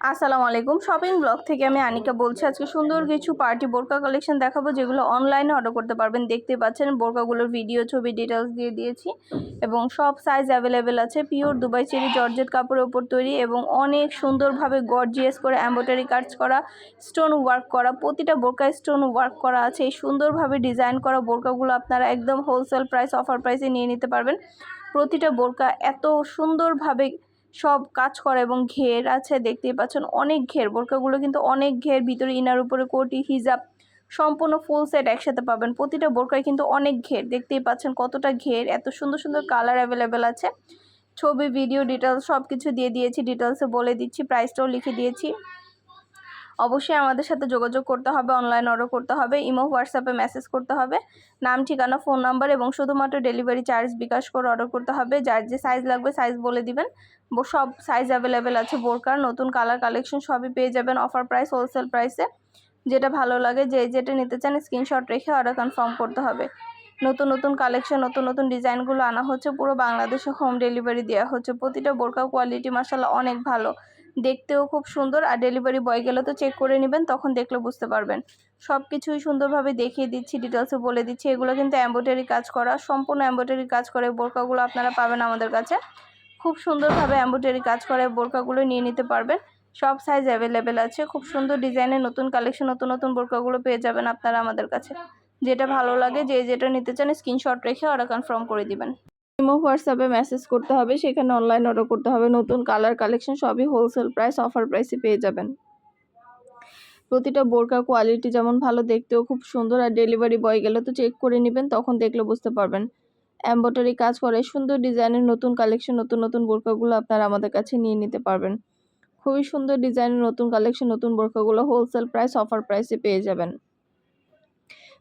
আসসালামু আলাইকুম। Shopping blog থেকে আমি আনিকা বলছি, আজকে সুন্দর কিছু পার্টি বোরকা কালেকশন দেখাবো, যেগুলো অনলাইনে অর্ডার করতে পারবেন। দেখতে পাচ্ছেন, বোরকাগুলোর ভিডিও ছবি ডিটেলস দিয়ে দিয়েছি। এবং সব সাইজ অ্যাভেলেবেল আছে। পিওর দুবাই চেরি জর্জেট কাপড়ের ওপর তৈরি এবং অনেক সুন্দরভাবে গর্জিয়াস করে এম্ব্রয়ডারি কাজ করা স্টোন ওয়ার্ক করা, প্রতিটা বোরকায় স্টোন ওয়ার্ক করা আছে। এই সুন্দরভাবে ডিজাইন করা বোরকাগুলো আপনারা একদম হোলসেল প্রাইস অফার প্রাইসে নিয়ে নিতে পারবেন। প্রতিটা বোরকা এত সুন্দরভাবে সব কাজ করা এবং ঘের আছে, দেখতেই পাচ্ছেন অনেক ঘের। বোরকাগুলো কিন্তু অনেক ঘের, ভিতরে ইনার, উপরে কোটি, হিজাব, সম্পূর্ণ ফুল সেট একসাথে পাবেন। প্রতিটা বোরকায় কিন্তু অনেক ঘের, দেখতেই পাচ্ছেন কতটা ঘের, এত সুন্দর সুন্দর কালার অ্যাভেলেবেল আছে। ছবি ভিডিও ডিটেলস সব কিছু দিয়ে দিয়েছি ডিটেলসে বলে দিচ্ছি প্রাইসটাও লিখে দিয়েছি। অবশ্যই আমাদের সাথে যোগাযোগ করতে হবে অনলাইন অর্ডার করতে হবে ইমো হোয়াটসঅ্যাপে মেসেজ করতে হবে, নাম, ঠিকানা ফোন নাম্বার এবং শুধুমাত্র ডেলিভারি চার্জ বিকাশ করে অর্ডার করতে হবে। যার যে সাইজ লাগবে সাইজ বলে দিবেন। সব সাইজ অ্যাভেলেবেল আছে বোরকার, নতুন কালার কালেকশন সবই পেয়ে যাবেন অফার প্রাইস হোলসেল প্রাইসে যেটা ভালো লাগে, যে যেটা নিতে চান স্ক্রিনশট রেখে অর্ডার কনফার্ম করতে হবে। নতুন নতুন কালেকশন নতুন নতুন ডিজাইনগুলো আনা হচ্ছে, পুরো বাংলাদেশে হোম ডেলিভারি দেওয়া হচ্ছে। প্রতিটা বোরকা কোয়ালিটি মাসাল্লাহ অনেক ভালো। দেখতেও খুব সুন্দর আর ডেলিভারি বয় গেলে তো চেক করে নেবেন, তখন দেখলে বুঝতে পারবেন। সব কিছুই সুন্দরভাবে দেখিয়ে দিচ্ছি ডিটেলসে বলে দিচ্ছি। এগুলো কিন্তু এম্ব্রয়ডারি কাজ করা, সম্পূর্ণ এম্ব্রয়ডারি কাজ করে, বোরকাগুলো আপনারা পাবেন আমাদের কাছে। খুব সুন্দরভাবে এম্ব্রয়ডারি কাজ করে, বোরকাগুলো নিয়ে নিতে পারবেন। সব সাইজ অ্যাভেলেবেল আছে। খুব সুন্দর ডিজাইনের নতুন কালেকশন নতুন নতুন বোরকাগুলো পেয়ে যাবেন আপনারা আমাদের কাছে। যেটা ভালো লাগে, যে যেটা নিতে চান স্ক্রিনশট রেখে অর্ডার কনফার্ম করে দিবেন। ইমো হোয়াটসঅ্যাপে মেসেজ করতে হবে, সেখানে অনলাইন অর্ডার করতে হবে। নতুন কালার কালেকশন সবই হোলসেল প্রাইস অফার প্রাইসে পেয়ে যাবেন। প্রতিটা বোরকা কোয়ালিটি যেমন ভালো দেখতেও খুব সুন্দর আর ডেলিভারি বয় গেলে তো চেক করে নেবেন, তখন দেখলে বুঝতে পারবেন। এম্ব্রয়ডারি কাজ করে, সুন্দর ডিজাইনের নতুন কালেকশন নতুন নতুন বোরকাগুলো আপনারা আমাদের কাছে নিয়ে নিতে পারবেন। খুবই সুন্দর ডিজাইনের নতুন কালেকশন নতুন বোরকাগুলো হোলসেল প্রাইস অফার প্রাইসে পেয়ে যাবেন।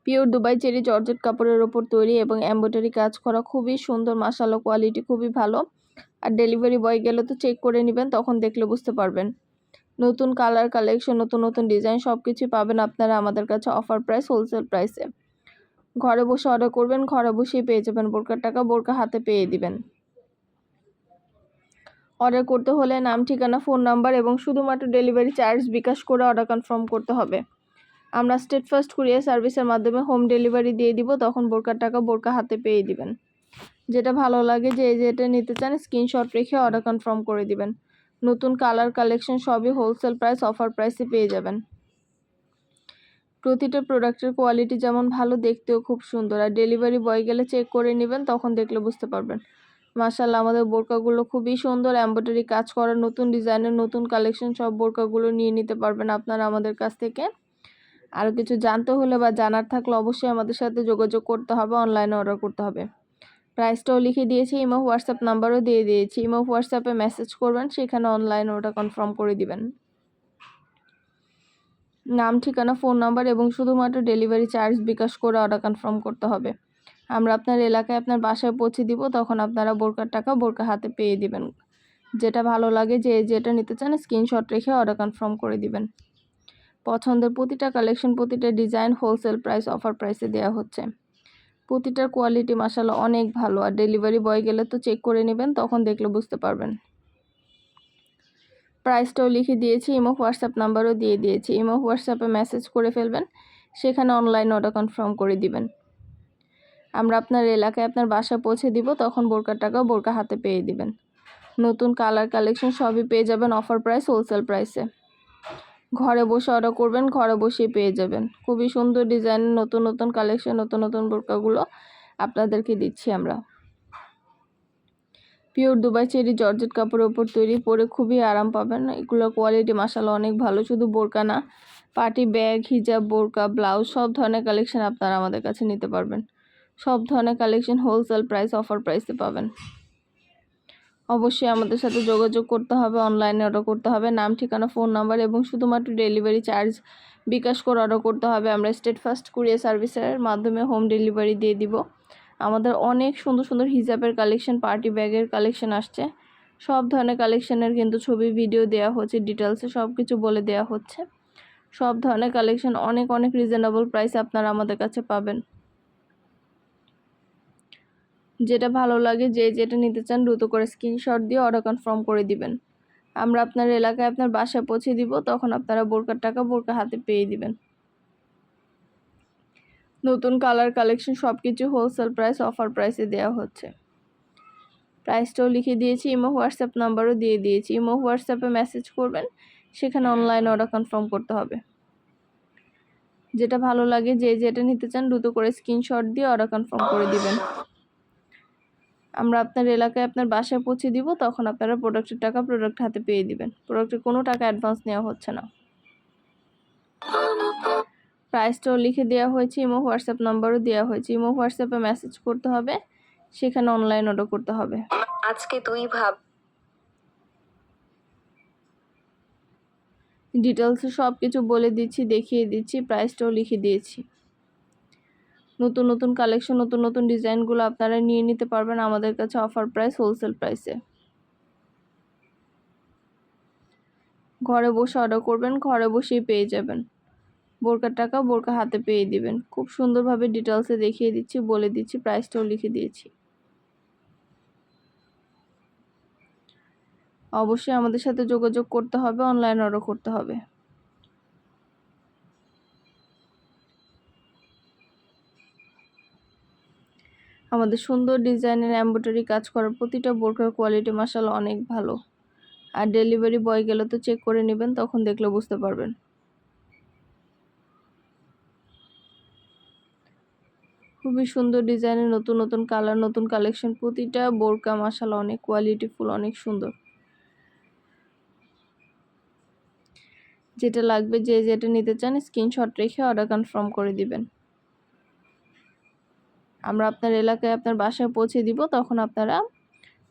পিওর দুবাই চেরি জর্জেট কাপড়ের ওপর তৈরি এবং এম্ব্রয়ডারি কাজ করা খুবই সুন্দর মাসালো কোয়ালিটি খুবই ভালো। আর ডেলিভারি বয় গেলে তো চেক করে নেবেন, তখন দেখলে বুঝতে পারবেন। নতুন কালার কালেকশন নতুন নতুন ডিজাইন সব কিছুই পাবেন আপনারা আমাদের কাছে অফার প্রাইস হোলসেল প্রাইসে ঘরে বসে অর্ডার করবেন, ঘরে বসেই পেয়ে যাবেন, বোরকার টাকা বোরকা হাতে পেয়ে দিবেন। অর্ডার করতে হলে নাম, ঠিকানা ফোন নাম্বার এবং শুধুমাত্র ডেলিভারি চার্জ বিকাশ করে অর্ডার কনফার্ম করতে হবে। আমরা স্টেট ফার্স্ট কুরিয়ার সার্ভিসের মাধ্যমে হোম ডেলিভারি দিয়ে দিব, তখন বোরকার টাকা বোরকা হাতে পেয়ে দিবেন। যেটা ভালো লাগে যে যেটা নিতে চান, স্ক্রিনশট রেখে অর্ডার কনফার্ম করে দিবেন। নতুন কালার কালেকশন সবই হোলসেল প্রাইস অফার প্রাইসে পেয়ে যাবেন। প্রতিটা প্রোডাক্টের কোয়ালিটি যেমন ভালো, দেখতেও খুব সুন্দর। আর ডেলিভারি বয় গেলে চেক করে নেবেন, তখন দেখলে বুঝতে পারবেন। মাসাল্লাহ আমাদের বোরকাগুলো খুবই সুন্দর এম্ব্রয়ডারি কাজ করা, নতুন ডিজাইনের নতুন কালেকশন সব বোরকাগুলো নিয়ে নিতে পারবেন আপনারা আমাদের কাছ থেকে। আরও কিছু জানতে হলে বা জানার থাকলে অবশ্যই আমাদের সাথে যোগাযোগ করতে হবে অনলাইনে অর্ডার করতে হবে। প্রাইসটাও লিখে দিয়েছি ইমো হোয়াটসঅ্যাপ নাম্বারও দিয়ে দিয়েছি। ইমো হোয়াটসঅ্যাপে মেসেজ করবেন, সেখানে অনলাইন ওটা কনফার্ম করে দিবেন। নাম, ঠিকানা ফোন নাম্বার এবং শুধুমাত্র ডেলিভারি চার্জ বিকাশ করে অর্ডার কনফার্ম করতে হবে। আমরা আপনার এলাকায় আপনার বাসায় পৌঁছে দিব, তখন আপনারা বোরকার টাকা বোরকা হাতে পেয়ে দিবেন। যেটা ভালো লাগে, যে যেটা নিতে চান স্ক্রিনশট রেখে অর্ডার কনফার্ম করে দিবেন। পছন্দের প্রতিটা কালেকশন প্রতিটা ডিজাইন হোলসেল প্রাইস অফার প্রাইসে দেওয়া হচ্ছে। প্রতিটার কোয়ালিটি মাসাল্লাহ অনেক ভালো। আর ডেলিভারি বয় গেলে তো চেক করে নেবেন, তখন দেখলে বুঝতে পারবেন। প্রাইসটাও লিখে দিয়েছি ইমো হোয়াটসঅ্যাপ নাম্বারও দিয়ে দিয়েছি। ইমো হোয়াটসঅ্যাপে মেসেজ করে ফেলবেন, সেখানে অনলাইন অর্ডার কনফার্ম করে দিবেন। আমরা আপনার এলাকায় আপনার বাসায় পৌঁছে দিব, তখন বোরকার টাকাও বোরকা হাতে পেয়ে দিবেন। নতুন কালার কালেকশন সবই পেয়ে যাবেন অফার প্রাইস হোলসেল প্রাইসে ঘরে বসে অর্ডার করবেন, ঘরে বসেই পেয়ে যাবেন। খুবই সুন্দর ডিজাইনের নতুন নতুন কালেকশন নতুন নতুন বোরকাগুলো আপনাদেরকে দিচ্ছি আমরা। পিওর দুবাই চেরি জর্জেট কাপড়ের ওপর তৈরি, পরে খুবই আরাম পাবেন। এগুলোর কোয়ালিটি মাসালা অনেক ভালো, শুধু বোরকা না পার্টি ব্যাগ, হিজাব, বোরকা ব্লাউজ সব ধরনের কালেকশন আপনারা আমাদের কাছে নিতে পারবেন। সব ধরনের কালেকশন হোলসেল প্রাইস অফার প্রাইসে পাবেন। অবশ্যই আমাদের সাথে যোগাযোগ করতে হবে অনলাইনে অর্ডার করতে হবে। নাম, ঠিকানা ফোন নাম্বার এবং শুধুমাত্র ডেলিভারি চার্জ বিকাশ করে অর্ডার করতে হবে। আমরা স্টেট ফার্স্ট কুরিয়ার সার্ভিসের মাধ্যমে হোম ডেলিভারি দিয়ে দিব। আমাদের অনেক সুন্দর সুন্দর হিজাবের কালেকশন পার্টি ব্যাগের কালেকশন আসছে। সব ধরনের কালেকশনের কিন্তু ছবি ভিডিও দেওয়া হচ্ছে ডিটেলসে সব কিছু বলে দেওয়া হচ্ছে। সব ধরনের কালেকশন অনেক অনেক রিজনেবল প্রাইসে আপনারা আমাদের কাছে পাবেন। যেটা ভালো লাগে যে যেটা নিতে চান দ্রুত করে স্ক্রিনশট দিয়ে অর্ডার কনফার্ম করে দিবেন। আমরা আপনার এলাকায় আপনার বাসায় পৌঁছে দিব, তখন আপনারা বোরকার টাকা বোরকা হাতে পেয়ে দিবেন। নতুন কালার কালেকশন সব কিছু হোলসেল প্রাইস অফার প্রাইসে দেওয়া হচ্ছে। প্রাইসটাও লিখে দিয়েছি ইমো হোয়াটসঅ্যাপ নাম্বারও দিয়ে দিয়েছি। ইমো হোয়াটসঅ্যাপে মেসেজ করবেন, সেখানে অনলাইন অর্ডার কনফার্ম করতে হবে। যেটা ভালো লাগে যে যেটা নিতে চান দ্রুত করে স্ক্রিনশট দিয়ে অর্ডার কনফার্ম করে দিবেন। আমরা আপনার এলাকায় আপনার বাসায় পৌঁছে দিব তখন আপনারা প্রোডাক্টের টাকা প্রোডাক্ট হাতে পেয়ে দিবেন। প্রোডাক্টের কোনো টাকা অ্যাডভান্স নেওয়া হচ্ছে না। প্রাইসটাও লিখে দেওয়া হয়েছে ইমো হোয়াটসঅ্যাপ নাম্বারও দেওয়া হয়েছে। ইমো হোয়াটসঅ্যাপে মেসেজ করতে হবে সেখানে অনলাইন অর্ডার করতে হবে। আজকে তুই ভাব। ডিটেলসে সব কিছু বলে দিচ্ছি দেখিয়ে দিচ্ছি প্রাইসটাও লিখে দিয়েছি। নতুন নতুন কালেকশন নতুন নতুন ডিজাইনগুলো আপনারা নিয়ে নিতে পারবেন আমাদের কাছে অফার প্রাইস হোলসেল প্রাইসে ঘরে বসে অর্ডার করবেন, ঘরে বসেই পেয়ে যাবেন। বোরকার টাকা বোরকা হাতে পেয়ে দিবেন। খুব সুন্দরভাবে ডিটেলসে দেখিয়ে দিচ্ছি, বলে দিচ্ছি প্রাইসটাও লিখে দিয়েছি। অবশ্যই আমাদের সাথে যোগাযোগ করতে হবে অনলাইন অর্ডার করতে হবে। আমাদের সুন্দর ডিজাইনের এমব্রয়ডারি কাজ করার প্রতিটা বোরকার কোয়ালিটি মাসাল অনেক ভালো। আর ডেলিভারি বয় গেলে তো চেক করে নেবেন, তখন দেখলে বুঝতে পারবেন। খুবই সুন্দর ডিজাইনের নতুন নতুন কালার নতুন কালেকশন প্রতিটা বোরকা মাসাল অনেক কোয়ালিটিফুল অনেক সুন্দর। যেটা লাগবে যে যেটা নিতে চান স্ক্রিনশট রেখে অর্ডার কনফার্ম করে দিবেন। আমরা আপনার এলাকায় আপনার বাসায় পৌঁছে দিব, তখন আপনারা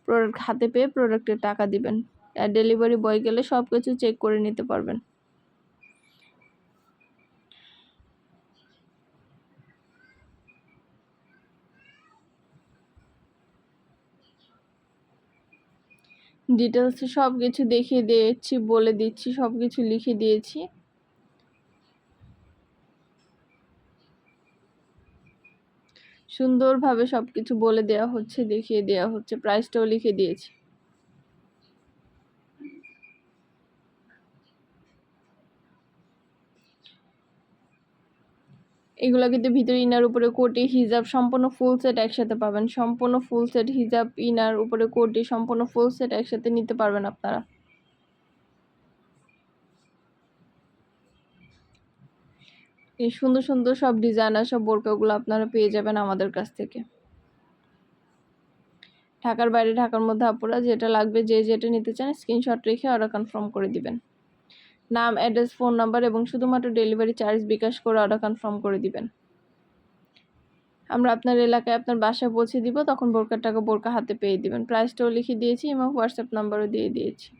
প্রোডাক্ট হাতে পেয়ে প্রোডাক্টের টাকা দিবেন। আর ডেলিভারি বয় গেলে সব কিছু চেক করে নিতে পারবেন। ডিটেলসে সব কিছু দেখিয়ে দিয়েছি, বলে দিচ্ছি সব কিছু লিখে দিয়েছি। সুন্দরভাবে সব কিছু বলে দেওয়া হচ্ছে, দেখিয়ে দেওয়া হচ্ছে প্রাইসটাও লিখে দিয়েছি। এগুলো কিন্তু ভিতরে ইনার উপরে কোটি হিজাব, সম্পূর্ণ ফুল সেট একসাথে পাবেন। সম্পূর্ণ ফুল সেট হিজাব, ইনার উপরে কোটি সম্পূর্ণ ফুল সেট একসাথে নিতে পারবেন আপনারা। এই সুন্দর সুন্দর সব ডিজাইনার সব বোরকাগুলো আপনারা পেয়ে যাবেন আমাদের কাছ থেকে। ঢাকার বাইরে, ঢাকার মধ্যে আপুরা যেটা লাগবে, যে যেটা নিতে চান স্ক্রিনশট রেখে অর্ডার কনফার্ম করে দিবেন। নাম অ্যাড্রেস ফোন নাম্বার এবং শুধুমাত্র ডেলিভারি চার্জ বিকাশ করে অর্ডার কনফার্ম করে দিবেন। আমরা আপনার এলাকায় আপনার বাসায় পৌঁছে দিব, তখন বোরকার টাকা বোরকা হাতে পেয়ে দিবেন। প্রাইসটাও লিখে দিয়েছি এবং হোয়াটসঅ্যাপ নাম্বারও দিয়ে দিয়েছি।